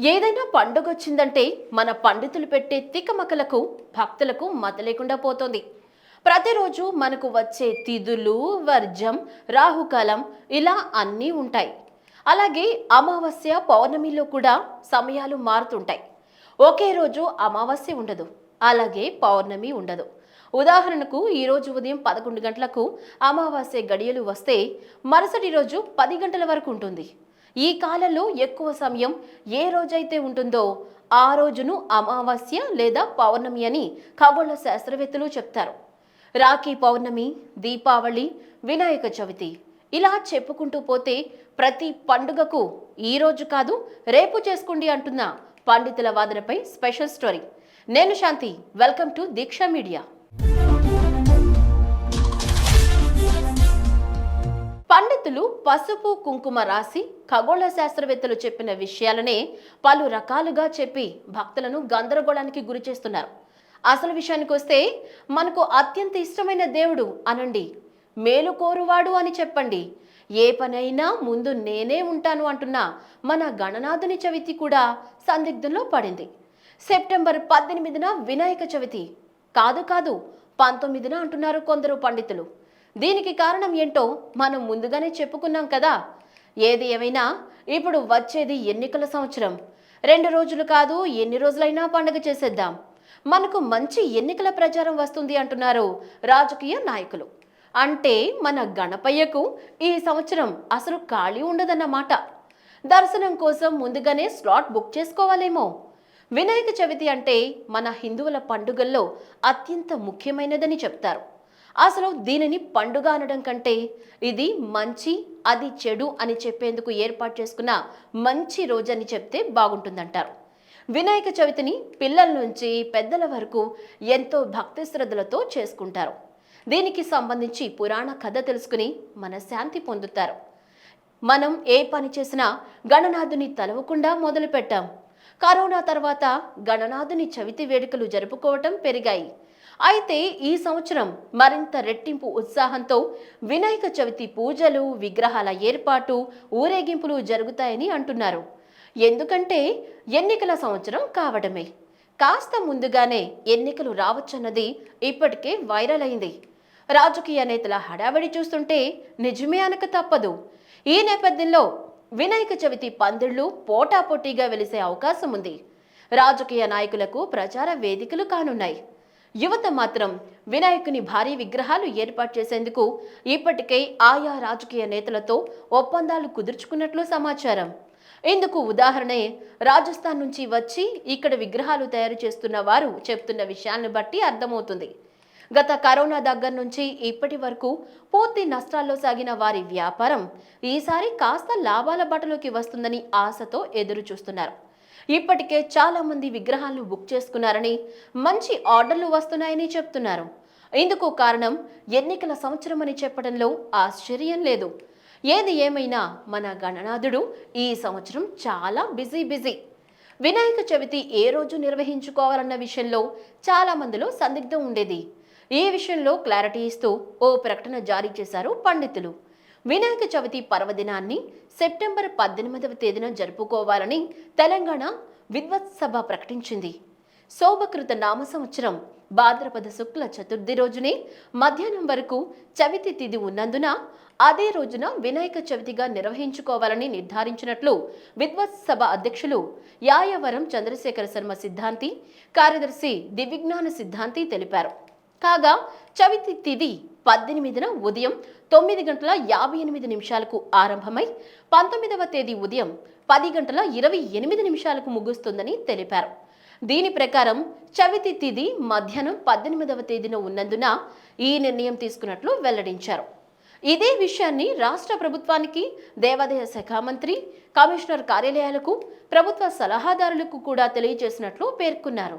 ఏదైనా పండుగ వచ్చిందంటే మన పండితులు పెట్టే తికమకలకు భక్తులకు మత లేకుండా పోతుంది. ప్రతిరోజు మనకు వచ్చే తిథులు వర్జం రాహుకాలం ఇలా అన్నీ ఉంటాయి. అలాగే అమావాస్య పౌర్ణమిలో కూడా సమయాలు మారుతుంటాయి. ఒకే రోజు అమావాస్య ఉండదు. అలాగే పౌర్ణమి ఉండదు. ఉదాహరణకు ఈ రోజు ఉదయం పదకొండు గంటలకు అమావాస్య గడియలు వస్తే మరుసటి రోజు పది గంటల వరకు ఉంటుంది. ఈ కాలంలో ఎక్కువ సమయం ఏ రోజైతే ఉంటుందో ఆ రోజును అమావాస్య లేదా పౌర్ణమి అని ఖగోళ శాస్త్రవేత్తలు చెప్తారు. రాఖీ పౌర్ణమి దీపావళి వినాయక చవితి ఇలా చెప్పుకుంటూ పోతే ప్రతి పండుగకు ఈ రోజు కాదు రేపు చేసుకోండి అంటున్న పండితుల వాదనపై స్పెషల్ స్టోరీ. నేను Shanti welcome to Deeksha media. పండితులు పసుపు కుంకుమ రాసి ఖగోళ శాస్త్రవేత్తలు చెప్పిన విషయాలనే పలు రకాలుగా చెప్పి భక్తులను గందరగోళానికి గురి చేస్తున్నారు. అసలు విషయానికి వస్తే మనకు అత్యంత ఇష్టమైన దేవుడు అనండి. మేలు కోరువాడు అని చెప్పండి. ఏ పనైనా ముందు నేనే ఉంటాను అంటున్న మన గణనాథుని చవితి కూడా సందిగ్ధంలో పడింది. సెప్టెంబర్ పద్దెనిమిదిన వినాయక చవితి. కాదు కాదు పంతొమ్మిదిన అంటున్నారు కొందరు పండితులు. దీనికి కారణం ఏంటో మనం ముందుగానే చెప్పుకున్నాం కదా. ఏది ఏమైనా ఇప్పుడు వచ్చేది ఎన్నికల సంవత్సరం. రెండు రోజులు కాదు ఎన్ని రోజులైనా పండుగ చేసేద్దాం. మనకు మంచి ఎన్నికల ప్రచారం వస్తుంది అంటున్నారు రాజకీయ నాయకులు. అంటే మన గణపయ్యకు ఈ సంవత్సరం అసలు ఖాళీ ఉండదన్నమాట. దర్శనం కోసం ముందుగానే స్లాట్ బుక్ చేసుకోవాలేమో. వినాయక చవితి అంటే మన హిందువుల పండుగల్లో అత్యంత ముఖ్యమైనదని చెప్తారు. అసలు దీనిని పండుగ అనడం కంటే ఇది మంచి అది చెడు అని చెప్పేందుకు ఏర్పాటు చేసుకున్న మంచి రోజని చెప్తే బాగుంటుందంటారు. వినాయక చవితిని పిల్లల నుంచి పెద్దల వరకు ఎంతో భక్తి శ్రద్ధలతో చేసుకుంటారు. దీనికి సంబంధించి పురాణ కథ తెలుసుకుని మనశ్శాంతి పొందుతారు. మనం ఏ పని చేసినా గణనాథుని తలవకుండా మొదలుపెట్టాం. కరోనా తర్వాత గణనాథుని చవితి వేడుకలు జరుపుకోవటం పెరిగాయి. అయితే ఈ సంవత్సరం మరింత రెట్టింపు ఉత్సాహంతో వినాయక చవితి పూజలు విగ్రహాల ఏర్పాటు ఊరేగింపులు జరుగుతాయని అంటున్నారు. ఎందుకంటే ఎన్నికల సంవత్సరం కావడమే. కాస్త ముందుగానే ఎన్నికలు రావచ్చన్నది ఇప్పటికే వైరల్ అయింది. రాజకీయ నేతల హడావిడి చూస్తుంటే నిజమే అనక తప్పదు. ఈ నేపథ్యంలో వినాయక చవితి పందిళ్ళు పోటాపోటీగా వెలిసే అవకాశం ఉంది రాజకీయ నాయకులకు ప్రచార వేదికలు కానున్నాయి. యువత మాత్రం వినాయకుని భారీ విగ్రహాలు ఏర్పాటు చేసేందుకు ఇప్పటికే ఆయా రాజకీయ నేతలతో ఒప్పందాలు కుదుర్చుకున్నట్లు సమాచారం. ఇందుకు ఉదాహరణే రాజస్థాన్ నుంచి వచ్చి ఇక్కడ విగ్రహాలు తయారు చేస్తున్న వారు చెప్తున్న విషయాలను బట్టి అర్థమవుతుంది. గత కరోనా దగ్గర నుంచి ఇప్పటి వరకు పూర్తి నష్టాల్లో సాగిన వారి వ్యాపారం ఈసారి కాస్త లాభాల బట్టలోకి వస్తుందని ఆశతో ఎదురు చూస్తున్నారు ఇప్పటికే చాలా మంది విగ్రహాలను బుక్ చేసుకున్నారని మంచి ఆర్డర్లు వస్తున్నాయని చెప్తున్నారు. ఇందుకు కారణం ఎన్నికల సంవత్సరం అని చెప్పడంలో ఆశ్చర్యం లేదు. ఏది ఏమైనా మన గణనాథుడు ఈ సంవత్సరం చాలా బిజీ బిజీ. వినాయక చవితి ఏ రోజు నిర్వహించుకోవాలన్న విషయంలో చాలా మందిలో సందిగ్ధం ఉండేది. ఈ విషయంలో క్లారిటీ ఇస్తూ ఓ ప్రకటన జారీ చేశారు పండితులు. వినాయక చవితి పర్వదినాన్ని సెప్టెంబర్ పద్దెనిమిదవ తేదీన జరుపుకోవాలని తెలంగాణ విద్వత్సభ ప్రకటించింది. శోభకృత నామ సంవత్సరం భాద్రపద శుక్ల చతుర్థి రోజునే మధ్యాహ్నం వరకు చవితి తిథి ఉన్నందున అదే రోజున వినాయక చవితిగా నిర్వహించుకోవాలని నిర్ధారించినట్లు విద్వత్ సభ అధ్యక్షులు యాయవరం చంద్రశేఖర శర్మ సిద్ధాంతి కార్యదర్శి దివిజ్ఞాన సిద్ధాంతి తెలిపారు. కాగా చవితి తిథి పద్దెనిమిదిన ఉదయం తొమ్మిది గంటల యాభై ఎనిమిది నిమిషాలకు ఆరంభమై పంతొమ్మిదవ తేదీ ఉదయం పది గంటల ఇరవై ఎనిమిది నిమిషాలకు ముగుస్తుందని తెలిపారు. దీని ప్రకారం చవితి తిథి మధ్యాహ్నం పద్దెనిమిదవ తేదీన ఉన్నందున ఈ నిర్ణయం తీసుకున్నట్లు వెల్లడించారు. ఇదే విషయాన్ని రాష్ట్ర ప్రభుత్వానికి దేవాదాయ శాఖ మంత్రి కమిషనర్ కార్యాలయాలకు ప్రభుత్వ సలహాదారులకు కూడా తెలియజేసినట్లు పేర్కొన్నారు.